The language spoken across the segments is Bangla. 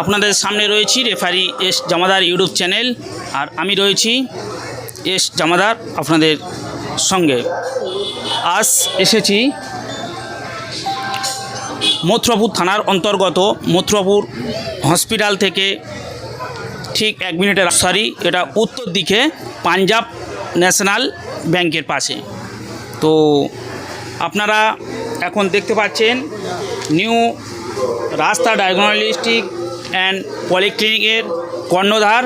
আপনাদের সামনে রয়েছি referee S Jamadar YouTube channel, আর আমি রয়েছি এস জামাদার আপনাদের সঙ্গে। আজ এসেছি মথুরাপুর থানার অন্তর্গত মথুরাপুর হসপিটাল থেকে ঠিক এক মিনিটের সরি, এটা উত্তর দিকে পাঞ্জাব ন্যাশনাল ব্যাংকের পাশে। তো আপনারা এখন দেখতে পাচ্ছেন নিউ রাস্তা ডায়াগনস্টিক অ্যান্ড পলিক্লিনিকের কর্ণধার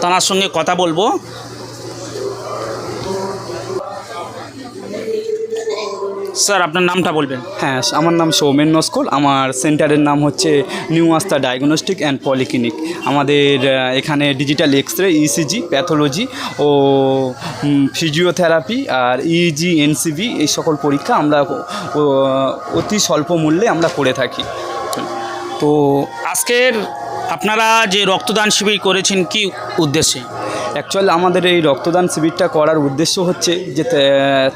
তাঁর সঙ্গে কথা বলব। স্যার আপনার নামটা বলবেন। হ্যাঁ আমার নাম সৌমেন নস্কর। আমার সেন্টারের নাম হচ্ছে নিউ আস্তা ডায়াগনস্টিক অ্যান্ড পলিক্লিনিক। আমাদের এখানে digital X ray ECG pathology ও ফিজিওথেরাপি আর E ইজি এনসিবি এই সকল পরীক্ষা আমরা অতি স্বল্প মূল্যে আমরা করে থাকি। তো আজকের আপনারা যে রক্তদান শিবির করেছেন কি উদ্দেশ্যে? অ্যাকচুয়ালি আমাদের এই রক্তদান শিবিরটা করার উদ্দেশ্য হচ্ছে যে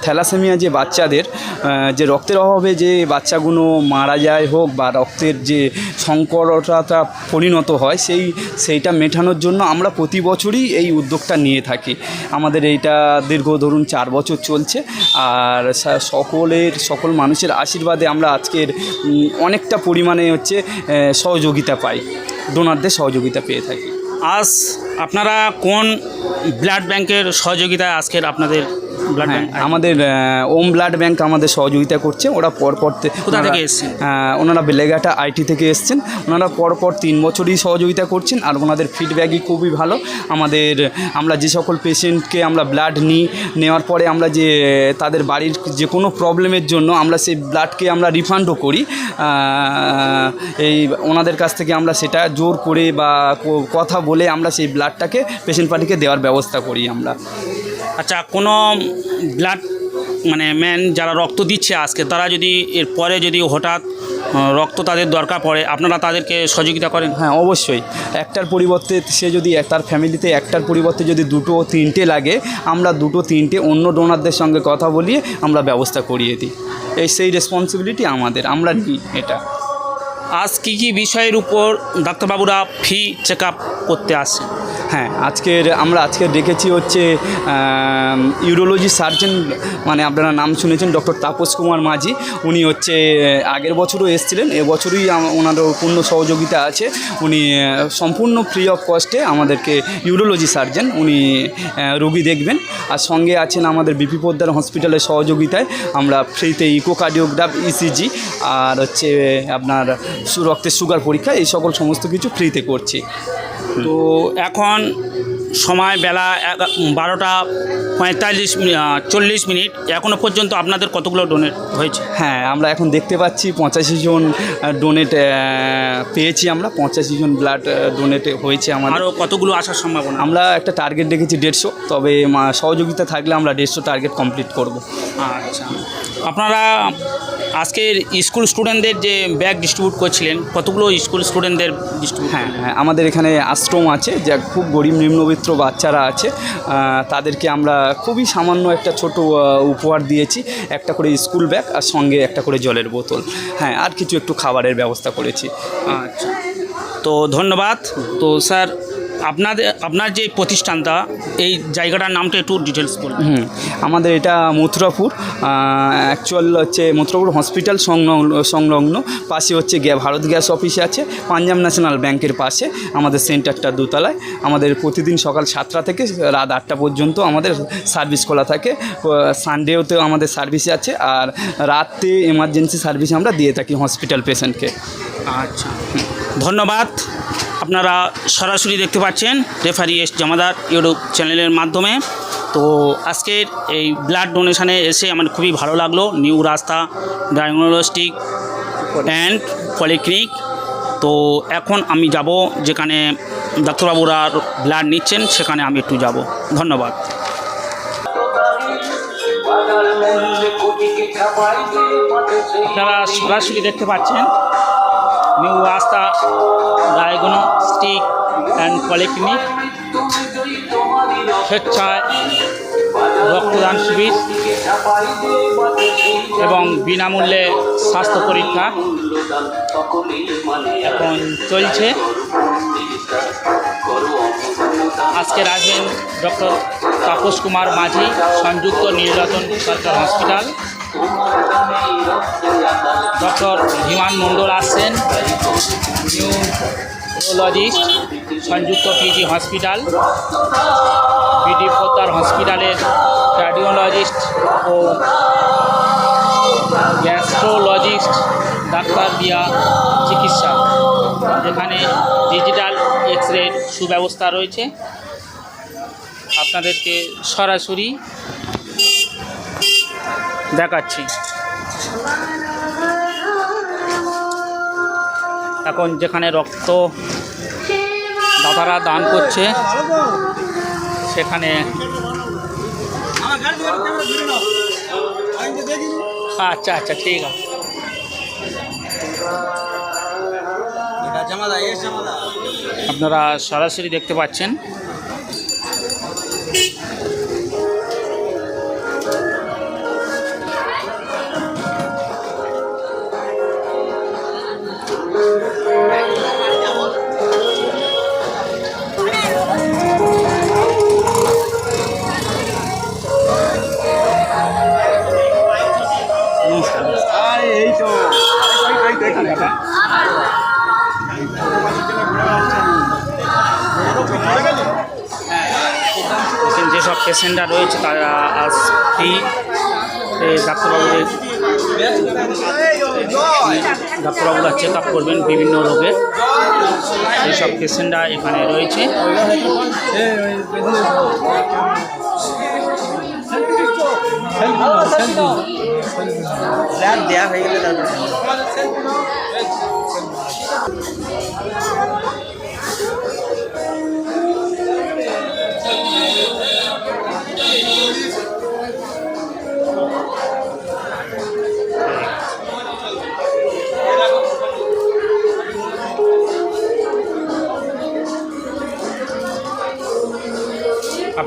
থ্যালাসেমিয়া যে বাচ্চাদের যে রক্তের অভাবে যে বাচ্চাগুলো মারা যায় হোক বা রক্তের যে সংকরতা পরিণত হয় সেই, সেইটা মেটানোর জন্য আমরা প্রতি বছরই এই উদ্যোগটা নিয়ে থাকি। আমাদের এইটা দীর্ঘ ধরুন চার বছর চলছে আর সকলের, সকল মানুষের আশীর্বাদে আমরা আজকের অনেকটা পরিমাণে হচ্ছে সহযোগিতা পাই। ডোনারদের সহযোগিতা পেয়ে থাকি। আজ আপনারা কোন ব্লাড ব্যাংকের সহযোগিতায় আজকের আপনাদের ব্লাড হ্যাঁ ব্যাংক আমাদের ওম ব্লাড ব্যাংক আমাদের সহযোগিতা করছে। ওরা পরপর তে- কোথা থেকে ওনারা- এসছেন? ওনারা বেলেঘাটা আইটি থেকে এসছেন। ওনারা পরপর তিন বছরই সহযোগিতা করছেন আর ওনাদের ফিডব্যাকই খুবই ভালো। আমাদের আমরা যে সকল পেশেন্টকে আমরা ব্লাড নিই নেওয়ার পরে আমরা যে তাদের বাড়ির যে কোনো প্রবলেমের জন্য আমরা সেই ব্লাডকে আমরা রিফান্ডও করি। এই ওনাদের কাছ থেকে আমরা সেটা জোর করে বা কথা বলে আমরা সেই ব্লাডটাকে পেশেন্ট পার্টিকে দেওয়ার ব্যবস্থা করি আমরা। আচ্ছা কোনো ব্লাড মানে ম্যান যারা রক্ত দিচ্ছে আজকে তারা যদি এর পরে যদি হঠাৎ রক্ত তাদের দরকার পড়ে আপনারা তাদেরকে সহযোগিতা করেন? হ্যাঁ অবশ্যই। একটার পরিবর্তে সে যদি তার ফ্যামিলিতে একটার পরিবর্তে যদি দুটো তিনটে লাগে আমরা দুটো তিনটে অন্য ডোনারদের সঙ্গে কথা বলিয়ে আমরা ব্যবস্থা করিয়ে দিই। এই সেই রেসপন্সিবিলিটি আমাদের আমরা নিই এটা। আজ কী কী বিষয়ের উপর ডাক্তারবাবুরা ফি চেক আপ করতে আসে? হ্যাঁ আজকের আমরা আজকে দেখেছি হচ্ছে ইউরোলজি সার্জন মানে আপনারা নাম শুনেছেন ডক্টর তাপস কুমার মাঝি। উনি হচ্ছে আগের বছরও এসেছিলেন, এবছরই ওনারও পূর্ণ সহযোগিতা আছে। উনি সম্পূর্ণ ফ্রি অফ কস্টে আমাদেরকে ইউরোলজি সার্জন উনি রোগী দেখবেন। আর সঙ্গে আছেন আমাদের বিপি পোদ্দার হসপিটালের সহযোগিতায় আমরা ফ্রিতে ইকোকার্ডিওগ্রাফ ইসিজি আর হচ্ছে আপনার রক্তের সুগার পরীক্ষা, এই সকল সমস্ত কিছু ফ্রিতে করছি। তো এখন সময় বেলা বারোটা পঁয়তাল্লিশ চল্লিশ মিনিট। এখনও পর্যন্ত আপনাদের কতগুলো ডোনেট হয়েছে? হ্যাঁ আমরা এখন দেখতে পাচ্ছি পঁচাশি জন ডোনেট পেয়েছি আমরা। পঁচাশি জন ব্লাড ডোনেট হয়েছে আমার আরও কতগুলো আসার সম্ভাবনা? আমরা একটা টার্গেট রেখেছি দেড়শো। তবে মা- সহযোগিতা থাকলে আমরা দেড়শো টার্গেট কমপ্লিট করব। আচ্ছা। আপনারা আজকের স্কুল স্টুডেন্টদের যে ব্যাগ ডিস্ট্রিবিউট করছিলেন কতগুলো স্কুল স্টুডেন্টদের ডিস্ট্রিবিউট হ্যাঁ হ্যাঁ আমাদের এখানে আশ্রম আছে যা খুব গরিব নিম্নবিত্ত বাচ্চারা আছে তাদেরকে আমরা খুবই সামান্য একটা ছোট উপহার দিয়েছি একটা করে স্কুল ব্যাগ আর সঙ্গে একটা করে জলের বোতল। হ্যাঁ আর কিছু একটু খাবারের ব্যবস্থা করেছি। আচ্ছা। তো ধন্যবাদ। তো স্যার আপনাদের আপনার যে প্রতিষ্ঠানটা এই জায়গাটার নামটা একটু ডিটেলস বলুন হুম আমাদের এটা মথুরাপুর অ্যাকচুয়াল হচ্ছে মথুরাপুর হসপিটাল সংলগ্ন সংলগ্ন পাশে হচ্ছে গ্যা ভারত গ্যাস অফিস আছে পাঞ্জাব ন্যাশনাল ব্যাংকের পাশে আমাদের সেন্টারটা দোতলায় আমাদের প্রতিদিন সকাল সাতটা থেকে রাত আটটা পর্যন্ত আমাদের সার্ভিস খোলা থাকে সানডেওতেও আমাদের সার্ভিস আছে আর রাতে এমার্জেন্সি সার্ভিস আমরা দিয়ে থাকি হসপিটাল পেশেন্টকে আচ্ছা। ধন্যবাদ। আপনারা সরাসরি দেখতে পাচ্ছেন রেফারি এস জামাদার ইউটিউব চ্যানেলের মাধ্যমে। তো আজকের এই ব্লাড ডোনেশনে এসে আমার খুবই ভালো লাগল। নিউ রাস্তা ডায়াগনস্টিক অ্যান্ড পলিক্লিনিক। তো এখন আমি যাব যেখানে ডাক্তারবাবুরা ব্লাড নিচ্ছেন, সেখানে আমি একটু যাব। ধন্যবাদ। আপনারা সরাসরি দেখতে পাচ্ছেন নিউ রাস্তা ডায়াগনস্টিক অ্যান্ড পলিক্লিনিক স্বেচ্ছায় রক্তদান শিবির এবং বিনামূল্যে স্বাস্থ্য পরীক্ষা এখন চলছে। আজকে আসবেন ডক্টর তাপস কুমার মাঝি, সংযুক্ত নীলরতন সরকার হসপিটাল। ডক্টর হিমান মণ্ডল আসছেন নিউরোলজিস্ট, সংযুক্ত পিজি হসপিটাল, বিডি পোদ্দার হসপিটালের কার্ডিওলজিস্ট ও গ্যাস্ট্রোলজিস্ট ডাক্তার দিয়া চিকিৎসা। যেখানে ডিজিটাল এক্স রে সুব্যবস্থা রয়েছে। আপনাদেরকে সরাসরি দেখাচ্ছি। এখন যেখানে রক্ত দাদারা দান করছে, সেখানে আচ্ছা আচ্ছা ঠিক আছে। আপনারা সরাসরি দেখতে পাচ্ছেন। চেক আপ করবেন বিভিন্ন রোগের। যেসব পেশেন্টরা এখানে রয়েছে। দেওয়া হয়ে গেলে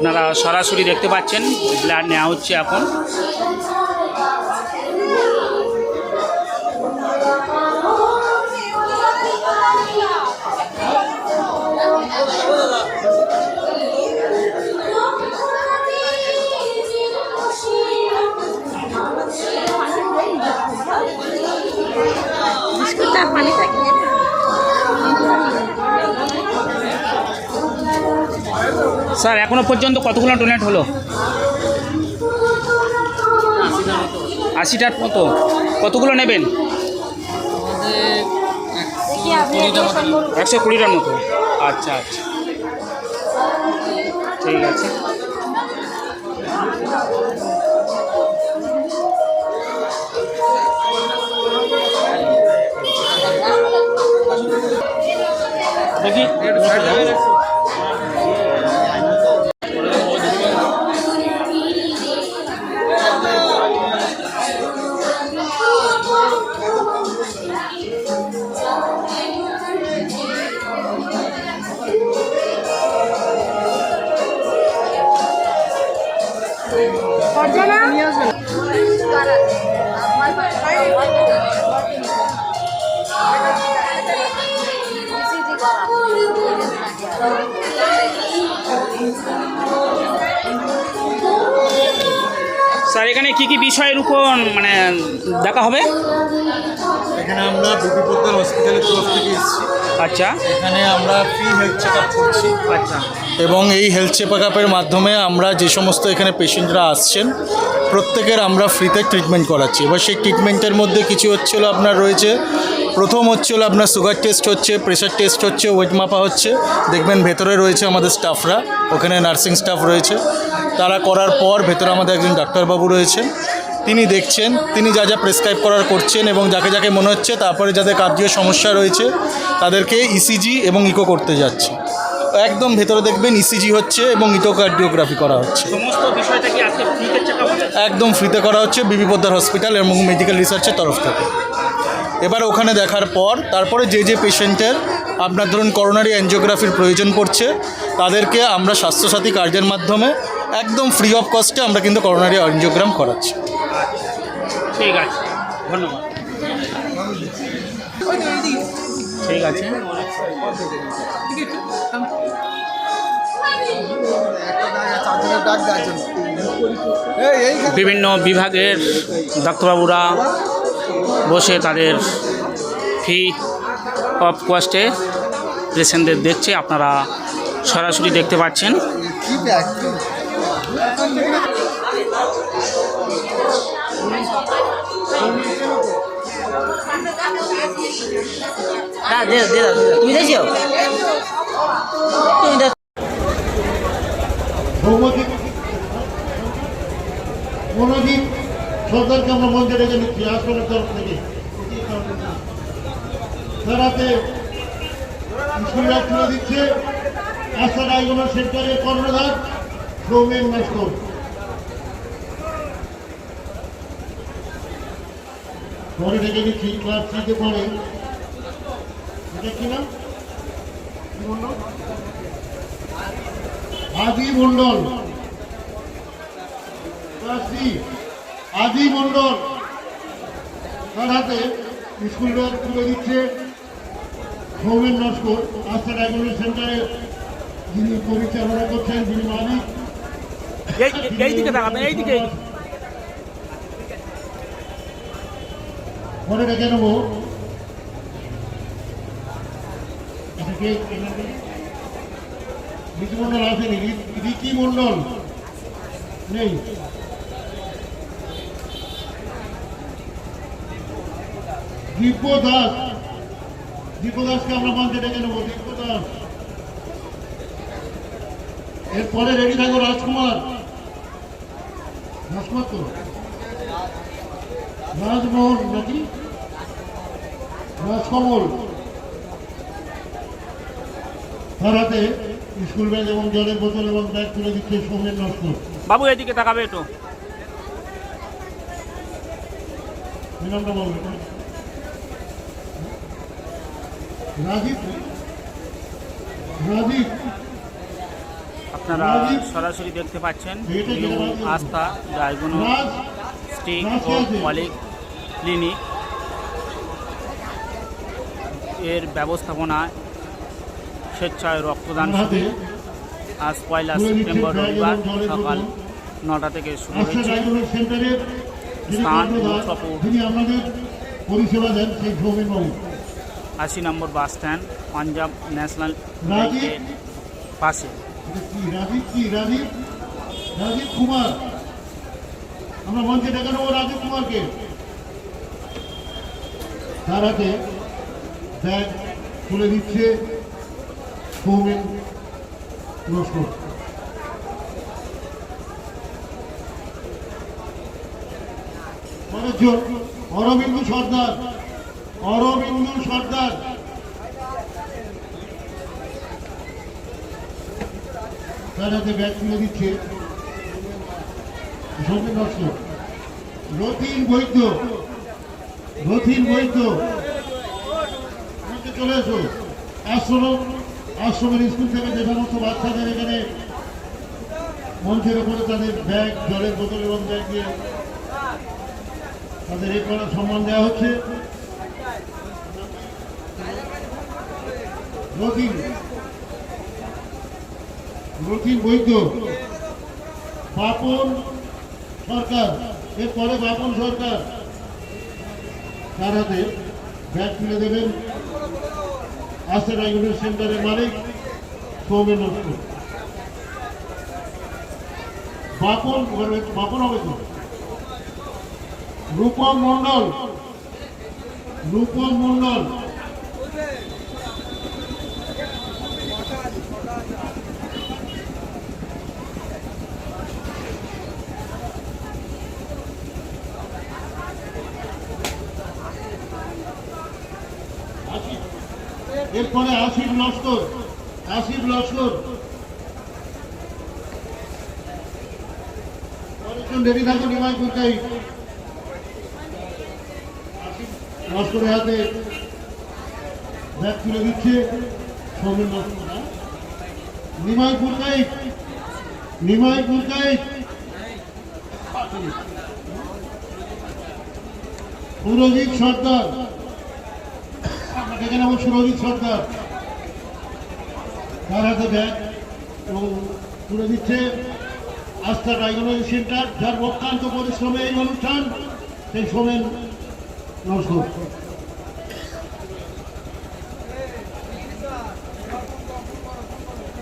আপনারা সরাসরি দেখতে পাচ্ছেন ব্লাড নেওয়া হচ্ছে এখন। স্যার, এখনও পর্যন্ত কতগুলো ডোনেট হলো? আশিটার মতো। কতগুলো নেবেন? একশো কুড়িটার মতো। আচ্ছা আচ্ছা। ঠিক আছে। দেখি। স্যার এখানে কি কি বিষয়ের উপর মানে দেখা হবে? এখানে আমরা বিপি পোদ্দার হসপিটালের তরফ থেকে এসেছি। আচ্ছা। এখানে আমরা ফ্রি হেলথ চেক আপ করছি। আচ্ছা। এবং এই হেলথ চেক আপের মাধ্যমে আমরা যে সমস্ত এখানে পেশেন্টরা আসছেন, প্রত্যেকের আমরা ফ্রিতে ট্রিটমেন্ট করাচ্ছি। এবার সেই ট্রিটমেন্টের মধ্যে কিছু হচ্ছিল আপনার রয়েছে, প্রথম হচ্ছিল আপনার সুগার টেস্ট হচ্ছে প্রেশার টেস্ট হচ্ছে ওয়েট মাপা হচ্ছে। দেখবেন ভেতরে রয়েছে আমাদের স্টাফরা ওখানে নার্সিং স্টাফ রয়েছে। তারা করার পর ভেতরে আমাদের একজন ডাক্তারবাবু রয়েছেন। তিনি দেখছেন, তিনি যা যা প্রেসক্রাইব করার করছেন এবং যাকে যাকে মনে হচ্ছে, তারপরে যাদের কার্যীয় সমস্যা রয়েছে, তাদেরকে ইসিজি এবং ইকো করতে যাচ্ছে। একদম ভেতরে দেখবেন ইসিজি হচ্ছে এবং ইটোকার্ডিওগ্রাফি করা হচ্ছে। সমস্ত বিষয়টা কি আজকে ফ্রিতে চেক আপ হবে একদম ফ্রিতে করা হচ্ছে বিবি পোদ্দার হসপিটাল এবং মেডিকেল রিসার্চের তরফ থেকে। এবার ওখানে দেখার পর তারপরে যে যে পেশেন্টের আপনার ধরুন করোনারি অ্যানজিওগ্রাফির প্রয়োজন পড়ছে তাদেরকে আমরা স্বাস্থ্যসাথী কার্ডের মাধ্যমে একদম ফ্রি অফ কস্টে আমরা কিন্তু করোনারি অ্যানজিওগ্রাম করাচ্ছি। ঠিক আছে ধন্যবাদ। ঠিক আছে। বিভিন্ন বিভাগের ডাক্তারবাবুরা বসে তাদের ফি অফ কস্টে পেশেন্টদের দেখছে আপনারা সরাসরি দেখতে পাচ্ছেন। হ্যাঁ দে দে দাও, দে। দাও। তুমি দেখছ? তুমি মনোজিৎ সরকারকে আমরা ডেকে নিচ্ছি আশ্রমের তরফ থেকে? তারাতে দিচ্ছে আস্থা ডায়গোনাল সেন্টারের কর্ণধার সৌমেন নস্কর পরে ডেকে নিচ্ছি ক্লাস থ্রিতে পড়ে এটা কি নাম? আদি মণ্ডল। ক্লাস থ্রি আদি মণ্ডল। তার হাতে স্কুল ব্যাগ তুলে দিচ্ছে সৌমেন নস্কর। আস্থা ডায়াগনোস সেন্টারে যিনি পরিচালনা করছেন যিনি মালিক এই দিকে তাকাবেন এই দিকে। পরে ডেকে নেব। নামটা? আসেনি রিকি মণ্ডল? নেই। দিব্য দাস। দিব্য দাসকে আমরা মঞ্চে ডেকে নেব দিব্য দাস। এরপরে রেডি থাকব রাজকুমার। রাজকুমার তো? রাজমোহন নাকি? রাজকমল। তার স্কুল ব্যাগ এবং জলের বোতল এবং ব্যাগ তুলে দিচ্ছে সৌমেন নস্কর। বাবু এদিকে তাকাবে তো নামটা বলবে রাজীব? রাজীব? আপনারা সরাসরি দেখতে পাচ্ছেন? আস্থা ডায়াগনস্টিক রাজ ও রাজ কে আছে? পলিক ক্লিনিক এর ব্যবস্থাপনায় স্বেচ্ছায় রক্তদান শিবির। আজ পয়লা সেপ্টেম্বর রবিবার সকাল নটা থেকে শুরু হয়েছে স্থান আশি number bus stand Punjab National. ব্যাংকের পাশে। রাজীব কুমার। আমরা মঞ্চে ডেকে নেব রাজীব কুমারকে। তার হাতে ব্যাগ তুলে দিচ্ছে। সৌমেন নস্কর অরবিন্দু সর্দার অরবিন্দু সর্দার। তার হাতে ব্যাগ তুলে দিচ্ছে। সৌমেন নস্কর রথিন বৈদ্য রথিন বৈদ্য। চলে এসো। আশ্রম আশ্রমের স্কুল থেকে যে সমস্ত বাচ্চাদের এখানে মঞ্চের ওপরে তাদের ব্যাগ, জলের বোতল এবং ব্যাগ দিয়ে তাদের এই করার সম্মান দেওয়া হচ্ছে। রথিন বৈদ্য, বাপন সরকার, এরপরে বাপন সরকার। তার হাতে ব্যাগ তুলে দেবেন। আস্থা ইউনিয়ন সেন্টারের মালিক সৌমেন বাপন বাপন হবে রূপম মন্ডল রূপম মন্ডল এরপরে আসিফ লস্কর আসিফ লস্কর। রেডি থাকুন কুরকাই লস্করের হাতে ব্যাগ তুলে দিচ্ছে সৌমেন লস্কর? নিমাই কুরকাই নিমাই কুরকাই সর্দার। দেখে নেব সুরজিৎ সরকার। তার হাতে ব্যাগ এবং তুলে দিচ্ছে আস্থা ডায়াগনোসিস সেন্টার। যার অত্যন্ত পরিশ্রমে এই অনুষ্ঠান, সেই সোমেন, নমস্কার।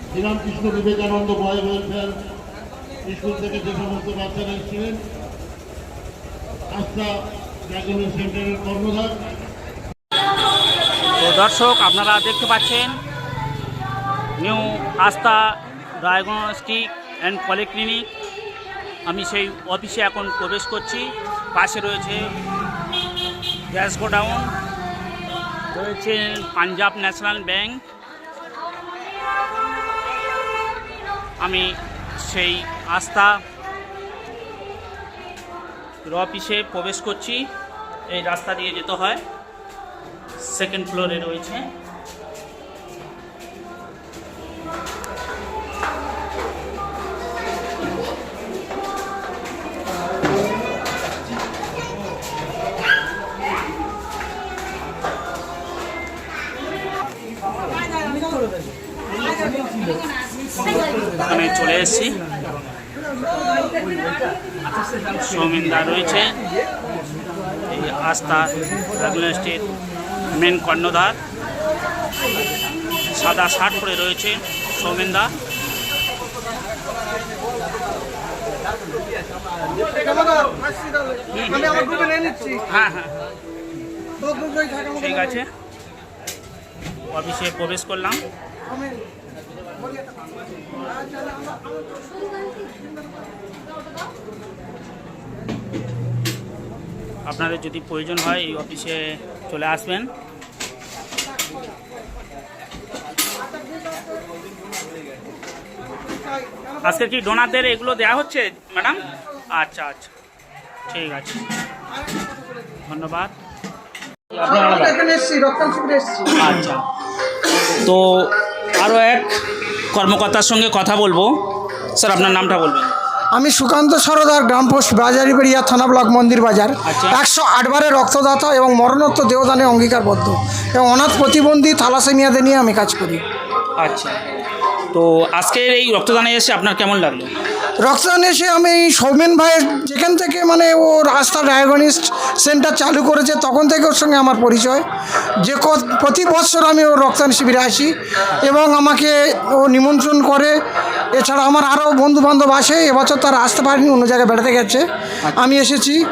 Sri Ramakrishna Vivekananda boy welfare school থেকে যে সমস্ত বাচ্চারা এসেছিলেন, আস্থা ডায়াগনোসিস সেন্টারের কর্ণধার তো দর্শক, আপনারা দেখতে পাচ্ছেন নিউ আস্থা ডায়াগনস্টিক অ্যান্ড পলিক্লিনিক। আমি সেই অফিসে এখন প্রবেশ করছি। পাশে রয়েছে গ্যাস গোডাউন, রয়েছে পাঞ্জাব ন্যাশনাল ব্যাংক। আমি সেই আস্থা অফিসে প্রবেশ করছি। এই রাস্তা দিয়ে যেতে হয়। সেকেন্ড ফ্লোরে রয়েছে। আমি চলে এসেছি। সৌমিনদা রয়েছে। এই আস্থা ডায়াগনস্টিক মেন কর্ণধার। সাদা শার্ট পরে রয়েছে সৌমেনদা হ্যাঁ হ্যাঁ ঠিক আছে। অফিসে প্রবেশ করলাম। আপনাদের যদি প্রয়োজন হয় এই অফিসে চলে আসবেন। আজকে কি ডোনারদের এগুলো দেওয়া হচ্ছে ম্যাডাম আচ্ছা আচ্ছা। ঠিক আছে। ধন্যবাদ। আচ্ছা। তো আরও এক কর্মকর্তার সঙ্গে কথা বলব। স্যার আপনার নামটা বলবেন। আমি সুকান্ত সরদার গ্রাম পোস্ট বাজারিবাড়িয়া থানা ব্লক মন্দির বাজার। আচ্ছা। একশো আটবারের রক্তদাতা এবং মরণোত্তর দেহদানে অঙ্গীকারবদ্ধ। এবং অনাথ প্রতিবন্ধী থালাসেমিয়াদের নিয়ে আমি কাজ করি। আচ্ছা। তো আজকের এই রক্তদানে এসে আপনার কেমন লাগল? রক্তদান এসে আমি সৌমেন ভাইয়ের যেখান থেকে মানে ও রাস্তা ডায়াগনিস্ট সেন্টার চালু করেছে তখন থেকে ওর সঙ্গে আমার পরিচয়। যে ক- প্রতি বছর আমি ওর রক্তদান শিবিরে আসি এবং আমাকে ও নিমন্ত্রণ করে। এছাড়া আমার আরও বন্ধু বান্ধব আসে এবছর তারা আসতে পারেনি অন্য জায়গায় বেড়াতে গেছে। আমি এসেছি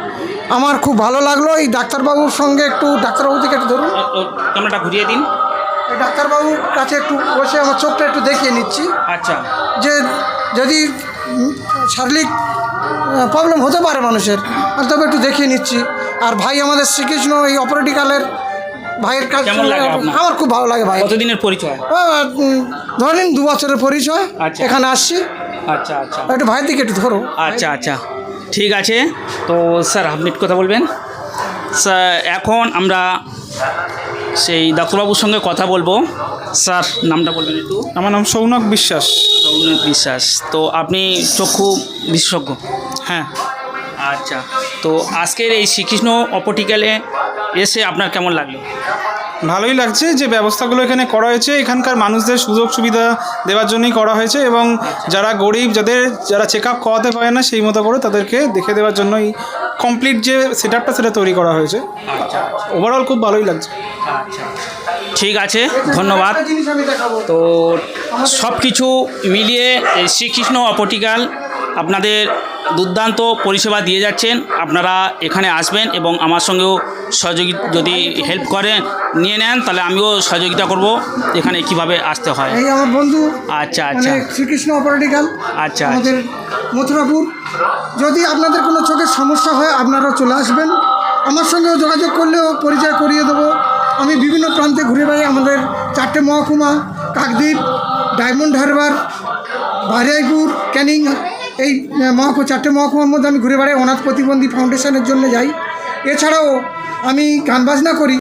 আমার খুব ভালো লাগল। এই ডাক্তারবাবুর সঙ্গে একটু ডাক্তারবাবু থেকে একটু ধরুন। ক্যামেরাটা ঘুরিয়ে দিন। ডাক্তারবাবুর কাছে একটু বসে আমার চোখটা একটু দেখিয়ে নিচ্ছি। আচ্ছা। যে যদি শারীরিক প্রবলেম হতে পারে মানুষের তবে একটু দেখিয়ে নিচ্ছি। আর ভাই আমাদের শ্রীকৃষ্ণ এই অপারেটিক্যালের ভাইয়ের আপনার? আমার খুব ভালো লাগে ভাই। কতদিনের পরিচয়? ধরে নিন দু বছরের পরিচয়। আচ্ছা। এখানে আসছি। আচ্ছা আচ্ছা। একটু ভাইয়ের দিকে একটু ধরো। আচ্ছা আচ্ছা। ঠিক আছে। তো স্যার আপনি একটু কথা বলবেন? স্যার এখন আমরা সেই ডাক্তারবাবুর সঙ্গে কথা বলব। স্যার নামটা বলবেন একটু? আমার নাম সৌনক বিশ্বাস। সৌনক বিশ্বাস। তো আপনি চক্ষু বিশেষজ্ঞ? হ্যাঁ। আচ্ছা। তো আজকের এই শ্রীকৃষ্ণ অপটিক্যালে এসে আপনার কেমন লাগল? ভালোই লাগছে যে ব্যবস্থাগুলো এখানে করা হয়েছে। এখানকার মানুষদের সুযোগ সুবিধা দেওয়ার জন্যই করা হয়েছে এবং যারা গরিব যাদের যারা চেক আপ করাতে পারে না সেই মতো করে তাদেরকে দেখে দেওয়ার জন্যই কমপ্লিট যে সেট আপটা সেটা তৈরি করা হয়েছে। ওভারঅল খুব ভালোই লাগছে। আচ্ছা। ঠিক আছে ধন্যবাদ। তো সব কিছু মিলিয়ে শ্রীকৃষ্ণ অপটিক্যাল আপনাদের দুর্দান্ত পরিষেবা দিয়ে যাচ্ছেন। আপনারা এখানে আসবেন এবং আমার সঙ্গেও সহযোগী যদি হেল্প করেন নিয়ে নেন তাহলে আমিও সহযোগিতা করব এখানে কীভাবে আসতে হয়। এই আমার বন্ধু আচ্ছা মানে আচ্ছা। শ্রীকৃষ্ণ অপারেটিক্যাল আচ্ছা আমাদের মথুরাপুর। যদি আপনাদের কোনো চোখের সমস্যা হয় আপনারা চলে আসবেন। আমার সঙ্গেও যোগাযোগ করলেও পরিচয় করিয়ে দেবো। আমি বিভিন্ন প্রান্তে ঘুরে বেড়াই আমাদের চারটে মহকুমা Kakdwip Diamond Harbour Baruipur Canning এই মহকুমা, চারটে মহকুমার মধ্যে আমি ঘুরে বেড়াই, অনাথ প্রতিবন্ধী ফাউন্ডেশনের জন্য যাই। এছাড়াও আমি গান বাজনা করি।